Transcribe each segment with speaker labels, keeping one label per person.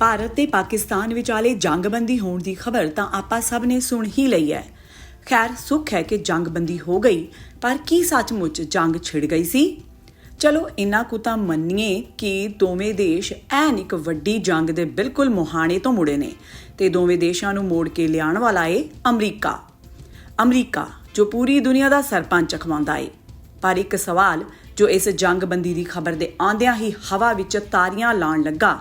Speaker 1: ਭਾਰਤ ਤੇ ਪਾਕਿਸਤਾਨ ਵਿਚਾਲੇ ਜੰਗਬੰਦੀ ਹੋਣ ਦੀ ਖਬਰ ਤਾਂ ਆਪਾਂ ਸਭ ਨੇ ਸੁਣ ਹੀ ਲਈ ਹੈ। ਖੈਰ, ਸੁੱਖ ਹੈ ਕਿ ਜੰਗਬੰਦੀ ਹੋ ਗਈ, ਪਰ ਕੀ ਸੱਚਮੁੱਚ ਜੰਗ ਛਿੜ ਗਈ ਸੀ? ਚਲੋ, ਇੰਨਾ ਕੁ ਤਾਂ ਮੰਨੀਏ ਕਿ ਦੋਵੇਂ ਦੇਸ਼ ਐਨ ਇੱਕ ਵੱਡੀ ਜੰਗ ਦੇ ਬਿਲਕੁਲ ਮੁਹਾਣੇ ਤੋਂ ਮੁੜੇ ਨੇ ਤੇ ਦੋਵੇਂ ਦੇਸ਼ਾਂ ਨੂੰ ਮੋੜ ਕੇ ਲਿਆਉਣ ਵਾਲਾ ਏ ਅਮਰੀਕਾ। ਅਮਰੀਕਾ, ਜੋ ਪੂਰੀ ਦੁਨੀਆ ਦਾ ਸਰਪੰਚ ਅਖਵਾਉਂਦਾ ਏ। ਪਰ ਇੱਕ ਸਵਾਲ ਜੋ ਇਸ ਜੰਗਬੰਦੀ ਦੀ ਖਬਰ ਦੇ ਆਂਦਿਆਂ ਹੀ ਹਵਾ ਵਿੱਚ ਤਾਰੀਆਂ ਲਾਣ ਲੱਗਾ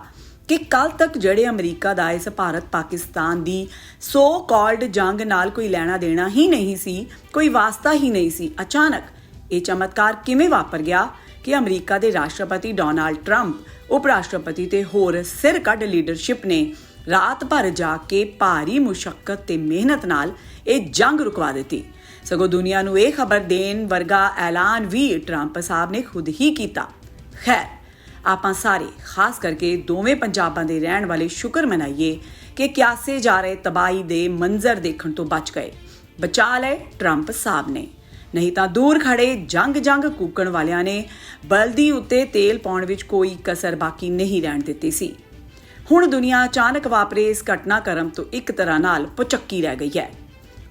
Speaker 1: ਕਿ ਕੱਲ ਤੱਕ ਜਿਹੜੇ ਅਮਰੀਕਾ ਦਾ ਇਸ ਭਾਰਤ ਪਾਕਿਸਤਾਨ ਦੀ ਸੋ ਕਾਲਡ ਜੰਗ ਨਾਲ ਕੋਈ ਲੈਣਾ ਦੇਣਾ ਹੀ ਨਹੀਂ ਸੀ, ਕੋਈ ਵਾਸਤਾ ਹੀ ਨਹੀਂ ਸੀ, ਅਚਾਨਕ ਇਹ ਚਮਤਕਾਰ ਕਿਵੇਂ ਵਾਪਰ ਗਿਆ ਕਿ ਅਮਰੀਕਾ ਦੇ ਰਾਸ਼ਟਰਪਤੀ ਡੋਨਾਲਡ ਟਰੰਪ ਉਪ ਰਾਸ਼ਟਰਪਤੀ ਤੇ ਹੋਰ ਸਿਰ ਕੱਢ ਲੀਡਰਸ਼ਿਪ ਨੇ ਰਾਤ ਭਰ ਜਾ ਕੇ ਭਾਰੀ ਮੁਸ਼ਕਲ ਤੇ ਮਿਹਨਤ ਨਾਲ ਇਹ ਜੰਗ ਰੁਕਵਾ ਦਿੱਤੀ। ਸਗੋਂ ਦੁਨੀਆ ਨੂੰ ਇਹ ਖਬਰ ਦੇਣ ਵਰਗਾ ਐਲਾਨ ਵੀ ਟਰੰਪ ਸਾਹਿਬ ਨੇ ਖੁਦ ਹੀ ਕੀਤਾ। ਖੈਰ ਆਪਾਂ ਸਾਰੇ, ਖਾਸ ਕਰਕੇ ਦੋਵੇਂ ਪੰਜਾਬਾਂ ਦੇ ਰਹਿਣ ਵਾਲੇ ਸ਼ੁਕਰ ਮਨਾਈਏ ਕਿ ਕਿਆਸੇ ਜਾ ਰਹੇ ਤਬਾਈ ਦੇ ਮੰਜ਼ਰ ਦੇਖਣ ਤੋਂ ਬਚ ਗਏ। ਬਚਾ ਲਏ ਟਰੰਪ ਸਾਹਿਬ ਨੇ। ਨਹੀਂ ਤਾਂ ਦੂਰ ਖੜੇ ਜੰਗ ਜੰਗ ਕੂਕਣ ਵਾਲਿਆਂ ਨੇ ਬਲਦੀ ਉੱਤੇ ਤੇਲ ਪਾਉਣ ਵਿੱਚ ਕੋਈ ਕਸਰ ਬਾਕੀ ਨਹੀਂ ਰਹਿਣ ਦਿੱਤੀ ਸੀ। ਹੁਣ ਦੁਨੀਆ ਅਚਾਨਕ ਵਾਪਰੇ ਇਸ ਘਟਨਾਕ੍ਰਮ ਤੋਂ ਇੱਕ ਤਰ੍ਹਾਂ ਨਾਲ ਪੁਚੱਕੀ ਰਹਿ ਗਈ ਹੈ।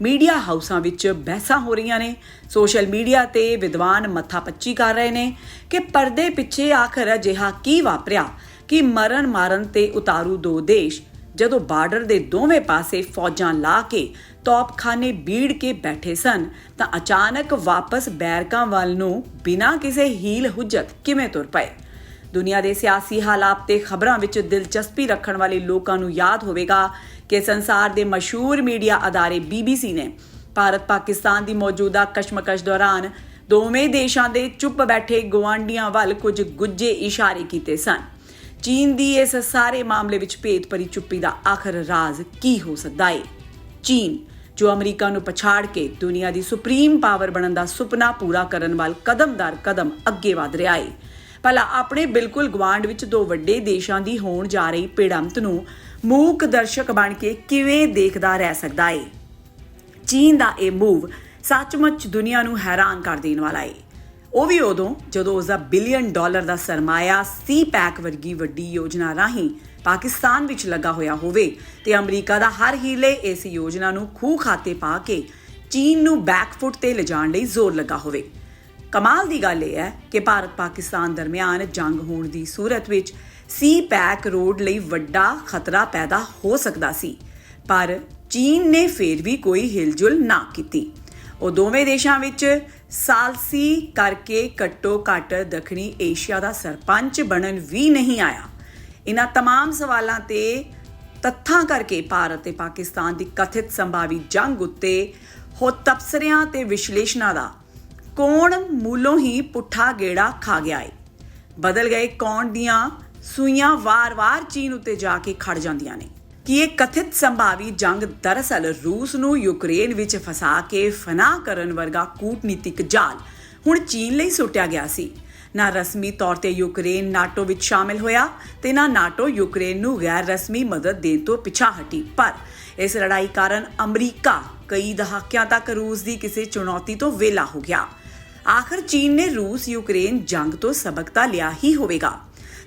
Speaker 1: ਮੀਡੀਆ ਹਾਊਸਾਂ ਵਿੱਚ ਬਹਿਸਾਂ ਹੋ ਰਹੀਆਂ ਨੇ। ਸੋਸ਼ਲ ਮੀਡੀਆ ਤੇ ਵਿਦਵਾਨ ਮੱਥਾ ਪੱਚੀ ਕਰ ਰਹੇ ਨੇ ਕਿ ਪਰਦੇ ਪਿੱਛੇ ਆਖਰ ਅਜਿਹਾ ਕੀ ਵਾਪਰਿਆ? ਕਿ ਮਰਨ ਮਾਰਨ ਤੇ ਉਤਾਰੂ ਦੋ ਦੇਸ਼। ਜਦੋਂ ਬਾਰਡਰ ਦੇ ਦੋਵੇਂ ਪਾਸੇ ਫੌਜਾਂ ਲਾ ਕੇ ਤੌਪਖਾਨੇ ਬੀੜ ਕੇ ਬੈਠੇ ਸਨ, ਤਾਂ ਅਚਾਨਕ ਵਾਪਸ ਬੈਰਕਾਂ ਵੱਲ ਨੂੰ ਬਿਨਾਂ ਕਿਸੇ ਹੀਲ ਹੁਜਤ ਕਿਵੇਂ ਤੁਰ ਪਏ? ਦੁਨੀਆ ਦੇ ਸਿਆਸੀ ਹਾਲਾਤ ਤੇ ਖਬਰਾਂ ਵਿੱਚ ਦਿਲਚਸਪੀ ਰੱਖਣ ਵਾਲੇ ਲੋਕਾਂ ਨੂੰ ਯਾਦ ਹੋਵੇਗਾ ਕਿ ਸੰਸਾਰ ਦੇ ਮਸ਼ਹੂਰ ਮੀਡੀਆ ਅਦਾਰੇ BBC ਨੇ ਭਾਰਤ ਪਾਕਿਸਤਾਨ ਦੀ ਮੌਜੂਦਾ ਕਸ਼ਮਕਸ਼ ਦੌਰਾਨ ਦੋਵੇਂ ਦੇਸ਼ਾਂ ਦੇ ਚੁੱਪ ਬੈਠੇ ਗਵਾਂਡੀਆਂ ਵੱਲ ਕੁਝ ਗੁੱਜੇ ਇਸ਼ਾਰੇ ਕੀਤੇ ਸਨ। ਚੀਨ ਦੀ ਇਸ ਸਾਰੇ ਮਾਮਲੇ ਵਿੱਚ ਭੇਦ ਭਰੀ ਚੁੱਪੀ ਦਾ ਆਖਰ ਰਾਜ਼ ਕੀ ਹੋ ਸਕਦਾ ਹੈ ਚੀਨ, ਜੋ ਅਮਰੀਕਾ ਨੂੰ ਪਛਾੜ ਕੇ ਦੁਨੀਆ ਦੀ ਸੁਪਰੀਮ ਪਾਵਰ ਬਣਨ ਦਾ ਸੁਪਨਾ ਪੂਰਾ ਕਰਨ ਵੱਲ ਕਦਮ-ਦਰ ਕਦਮ ਅੱਗੇ ਵਧ ਰਿਹਾ ਹੈ ਭਲਾ ਆਪਣੇ ਬਿਲਕੁਲ ਗਵਾਂਡ ਵਿੱਚ ਦੋ ਵੱਡੇ ਦੇਸ਼ਾਂ ਦੀ ਹੋਣ ਜਾ ਰਹੀ ਭਿੜੰਤ ਨੂੰ ਮੂਕ ਦਰਸ਼ਕ ਬਣ ਕੇ ਕਿਵੇਂ ਦੇਖਦਾ ਰਹਿ ਸਕਦਾ ਹੈ ਚੀਨ ਦਾ ਇਹ ਮੂਵ ਸੱਚਮੁੱਚ ਦੁਨੀਆ ਨੂੰ ਹੈਰਾਨ ਕਰ ਦੇਣ ਵਾਲਾ ਏ। ਉਹ ਵੀ ਉਦੋਂ ਜਦੋਂ ਉਸ ਦਾ ਬਿਲੀਅਨ ਡਾਲਰ ਦਾ ਸਰਮਾਇਆ ਸੀ ਪੈਕ ਵਰਗੀ ਵੱਡੀ ਯੋਜਨਾ ਰਾਹੀਂ ਪਾਕਿਸਤਾਨ ਵਿੱਚ ਲੱਗਾ ਹੋਇਆ ਹੋਵੇ ਤੇ ਅਮਰੀਕਾ ਦਾ ਹਰ ਹੀਲੇ ਇਸ ਯੋਜਨਾ ਨੂੰ ਖੂਹ ਖਾਤੇ ਪਾ ਕੇ ਚੀਨ ਨੂੰ ਬੈਕਫੁੱਟ ਤੇ ਲਿਜਾਣ ਲਈ ਜ਼ੋਰ ਲੱਗਾ ਹੋਵੇ। ਕਮਾਲ ਦੀ ਗੱਲ ਇਹ ਹੈ ਕਿ ਭਾਰਤ ਪਾਕਿਸਤਾਨ ਦਰਮਿਆਨ ਜੰਗ ਹੋਣ ਦੀ ਸੂਰਤ ਵਿੱਚ ਸੀ ਪੈਕ ਰੋਡ ਲਈ ਵੱਡਾ ਖਤਰਾ ਪੈਦਾ ਹੋ ਸਕਦਾ ਸੀ ਪਰ ਚੀਨ ਨੇ ਫੇਰ ਵੀ ਕੋਈ ਹਿਲਜੁਲ ਨਾ ਕੀਤੀ ਉਹ ਦੋਵੇਂ ਦੇਸ਼ਾਂ ਵਿੱਚ ਸਾਲਸੀ ਕਰਕੇ ਘੱਟੋ ਘੱਟ ਦੱਖਣੀ ਏਸ਼ੀਆ ਦਾ ਸਰਪੰਚ ਬਣਨ ਵੀ ਨਹੀਂ ਆਇਆ ਇਹਨਾਂ तमाम ਸਵਾਲਾਂ ਤੇ ਤੱਥਾਂ ਕਰਕੇ ਭਾਰਤ ਤੇ ਪਾਕਿਸਤਾਨ ਦੀ ਕਥਿਤ ਸੰਭਾਵੀ ਜੰਗ ਉੱਤੇ ਹੋ ਤਬਸਰਿਆਂ ਤੇ ਵਿਸ਼ਲੇਸ਼ਣਾਂ ਦਾ ਕੌਣ ਮੂਲੋਂ ਹੀ ਪੁੱਠਾ ਗੇੜਾ ਖਾ ਗਿਆ ਏ? ਬਦਲ ਗਏ ਕੌਣ ਦੀਆਂ ਸੂਈਆਂ ਵਾਰ-ਵਾਰ ਚੀਨ ਉੱਤੇ ਜਾ ਕੇ ਖੜ ਜਾਂਦੀਆਂ ਨੇ? ਕਿ ਇਹ ਕਥਿਤ ਸੰਭਾਵੀ ਜੰਗ ਦਰਅਸਲ ਰੂਸ ਨੂੰ ਯੂਕਰੇਨ ਵਿੱਚ ਫਸਾ ਕੇ ਫਨਾ ਕਰਨ ਵਰਗਾ ਕੂਟਨੀਤਿਕ ਜਾਲ ਹੁਣ ਚੀਨ ਲਈ ਸੁੱਟਿਆ ਗਿਆ ਸੀ? ਨਾ ਰਸਮੀ ਤੌਰ ਤੇ ਯੂਕਰੇਨ ਨਾਟੋ ਵਿੱਚ ਸ਼ਾਮਿਲ ਹੋਇਆ ਤੇ ਨਾ ਨਾਟੋ ਯੂਕਰੇਨ ਨੂੰ ਗੈਰ ਰਸਮੀ ਮਦਦ ਦੇਣ ਤੋਂ ਪਿਛਾ ਹਟੀ। ਪਰ ਇਸ ਲੜਾਈ ਕਾਰਨ ਅਮਰੀਕਾ ਕਈ ਦਹਾਕਿਆਂ ਤੱਕ ਰੂਸ ਦੀ ਕਿਸੇ ਚੁਣੌਤੀ ਤੋਂ ਵੇਲਾ ਹੋ ਗਿਆ। ਆਖਰ ਚੀਨ ਨੇ ਰੂਸ, ਯੂਕਰੇਨ ਜੰਗ ਤੋਂ ਸਬਕ ਤਾਂ ਲਿਆ ਹੀ ਹੋਵੇਗਾ।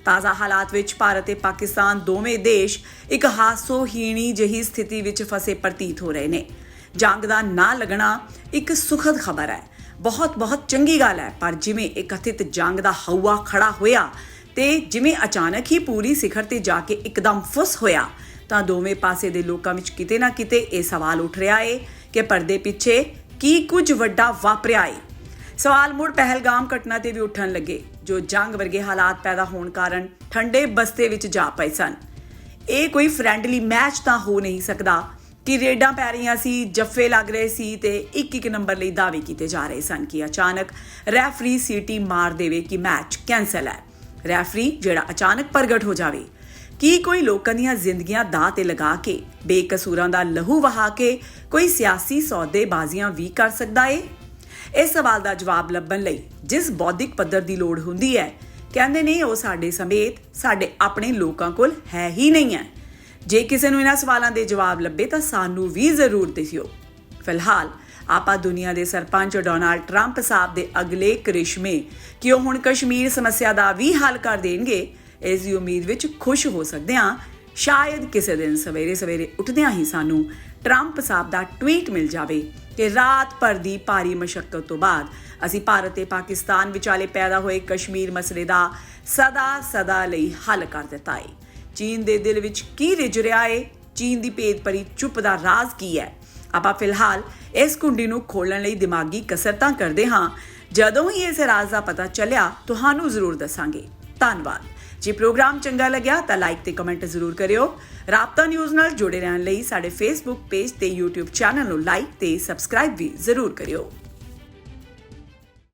Speaker 1: ਤਾਜ਼ਾ ਹਾਲਾਤ ਵਿੱਚ ਭਾਰਤ ਤੇ ਪਾਕਿਸਤਾਨ ਦੋਵੇਂ ਦੇਸ਼ ਇੱਕ ਹਾਸੋਹੀਣੀ ਜਹੀ ਸਥਿਤੀ ਵਿੱਚ ਫਸੇ ਪ੍ਰਤੀਤ ਹੋ ਰਹੇ ਨੇ। ਜੰਗ ਦਾ ਨਾ ਲੱਗਣਾ ਇੱਕ ਸੁਖਦ ਖਬਰ ਹੈ। ਬਹੁਤ ਬਹੁਤ ਚੰਗੀ ਗੱਲ ਹੈ, ਪਰ ਜਿਵੇਂ ਇਹ ਕਥਿਤ ਜੰਗ ਦਾ ਹਵਾ ਖੜਾ ਹੋਇਆ ਤੇ ਜਿਵੇਂ ਅਚਾਨਕ ਹੀ ਪੂਰੀ ਸਿਖਰ ਤੇ ਜਾ ਕੇ ਇੱਕਦਮ ਫੁੱਸ ਹੋਇਆ, ਤਾਂ ਦੋਵੇਂ ਪਾਸੇ ਦੇ ਲੋਕਾਂ ਵਿੱਚ ਕਿਤੇ ਨਾ ਕਿਤੇ ਇਹ ਸਵਾਲ ਉੱਠ ਰਿਹਾ ਏ ਕਿ ਪਰਦੇ ਪਿੱਛੇ ਕੀ ਕੁਝ ਵੱਡਾ ਵਾਪਰਿਆ ਏ। ਸਵਾਲ ਮੁੜ ਪਹਿਲਗਾਮ ਘਟਨਾ ਤੇ ਵੀ ਉੱਠਣ ਲੱਗੇ, ਜੋ ਜੰਗ ਵਰਗੇ ਹਾਲਾਤ ਪੈਦਾ ਹੋਣ ਕਾਰਨ ਠੰਡੇ ਬਸਤੇ ਵਿੱਚ ਜਾ ਪਏ ਸਨ। ਇਹ ਕੋਈ ਫ੍ਰੈਂਡਲੀ ਮੈਚ ਤਾਂ ਹੋ ਨਹੀਂ ਸਕਦਾ ਕਿ ਰੇਡਾਂ ਪੈ ਰਹੀਆਂ ਸੀ, ਜੱਫੇ ਲੱਗ ਰਹੇ ਸੀ ਤੇ ਇੱਕ ਇੱਕ ਨੰਬਰ ਲਈ ਦਾਅਵੇ ਕੀਤੇ ਜਾ ਰਹੇ ਸਨ ਕਿ ਅਚਾਨਕ ਰੈਫਰੀ ਸੀਟੀ ਮਾਰ ਦੇਵੇ ਕਿ ਮੈਚ ਕੈਨਸਲ ਹੈ। ਰੈਫਰੀ ਜਿਹੜਾ ਅਚਾਨਕ ਪ੍ਰਗਟ ਹੋ ਜਾਵੇ, ਕੀ ਕੋਈ ਲੋਕਾਂ ਦੀਆਂ ਜ਼ਿੰਦਗੀਆਂ ਦਾਅ ਤੇ ਲਗਾ ਕੇ, ਬੇਕਸੂਰਾਂ ਦਾ ਲਹੂ ਵਹਾ ਕੇ ਕੋਈ ਸਿਆਸੀ ਸੌਦੇਬਾਜ਼ੀਆਂ ਵੀ ਕਰ ਸਕਦਾ ਏ? ਇਸ ਸਵਾਲ ਦਾ ਜਵਾਬ ਲੱਭਣ ਲਈ ਜਿਸ ਬੌਧਿਕ ਪੱਧਰ ਦੀ ਲੋੜ ਹੁੰਦੀ ਹੈ, ਕਹਿੰਦੇ ਨੇ ਉਹ ਸਾਡੇ ਸਮੇਤ ਸਾਡੇ ਆਪਣੇ ਲੋਕਾਂ ਕੋਲ ਹੈ ਹੀ ਨਹੀਂ ਹੈ। ਜੇ ਕਿਸੇ ਨੂੰ ਇਹਨਾਂ ਸਵਾਲਾਂ ਦੇ ਜਵਾਬ ਲੱਭੇ ਤਾਂ ਸਾਨੂੰ ਵੀ ਜ਼ਰੂਰ ਦੱਸਿਓ ਫਿਲਹਾਲ, ਆਪਾਂ ਦੁਨੀਆ ਦੇ ਸਰਪੰਚ ਡੋਨਾਲਡ ਟਰੰਪ ਸਾਹਿਬ ਦੇ ਅਗਲੇ ਕਰਿਸ਼ਮੇ ਕਿ ਉਹ ਹੁਣ ਕਸ਼ਮੀਰ ਸਮੱਸਿਆ ਦਾ ਵੀ ਹੱਲ ਕਰ ਦੇਣਗੇ, ਇਸ ਦੀ ਉਮੀਦ ਵਿੱਚ ਖੁਸ਼ ਹੋ ਸਕਦੇ ਹਾਂ। ਸ਼ਾਇਦ ਕਿਸੇ ਦਿਨ ਸਵੇਰੇ ਸਵੇਰੇ ਉੱਠਦਿਆਂ ਹੀ ਸਾਨੂੰ ਟਰੰਪ ਸਾਹਿਬ ਦਾ ਟਵੀਟ ਮਿਲ ਜਾਵੇ। ਕਿ ਰਾਤ ਭਰ ਦੀ ਭਾਰੀ ਮਸ਼ੱਕਤ ਤੋਂ ਬਾਅਦ ਅਸੀਂ ਭਾਰਤ ਤੇ ਪਾਕਿਸਤਾਨ ਵਿਚਾਲੇ ਪੈਦਾ ਹੋਏ ਕਸ਼ਮੀਰ ਮਸਲੇ ਦਾ ਸਦਾ ਸਦਾ ਲਈ ਹੱਲ ਕਰ ਦਿੱਤਾ ਹੈ ਚੀਨ ਦੇ ਦਿਲ ਵਿੱਚ ਕੀ ਰਿਜ ਰਿਹਾ ਹੈ ਚੀਨ ਦੀ ਭੇਦ ਭਰੀ ਚੁੱਪ ਦਾ ਰਾਜ਼ ਕੀ ਹੈ? ਆਪਾਂ ਫਿਲਹਾਲ ਇਸ ਕੁੰਡੀ ਨੂੰ ਖੋਲਣ ਲਈ ਦਿਮਾਗੀ ਕਸਰਤਾਂ ਕਰਦੇ ਹਾਂ। ਜਦੋਂ ਹੀ ਇਸ ਰਾਜ਼ ਦਾ ਪਤਾ ਚੱਲਿਆ, ਤੁਹਾਨੂੰ ਜ਼ਰੂਰ ਦੱਸਾਂਗੇ। ਧੰਨਵਾਦ। ਜੇ ਪ੍ਰੋਗਰਾਮ ਚੰਗਾ ਲੱਗਿਆ ਤਾਂ ਲਾਈਕ ਤੇ ਕਮੈਂਟ ਜ਼ਰੂਰ ਕਰਿਓ। ਰਾਬਤਾ ਨਿਊਜ਼ ਨਾਲ ਜੁੜੇ ਰਹਿਣ ਲਈ ਸਾਡੇ ਫੇਸਬੁੱਕ ਪੇਜ ਤੇ YouTube ਚੈਨਲ ਨੂੰ ਲਾਈਕ ਤੇ ਸਬਸਕ੍ਰਾਈਬ ਵੀ ਜ਼ਰੂਰ ਕਰਿਓ।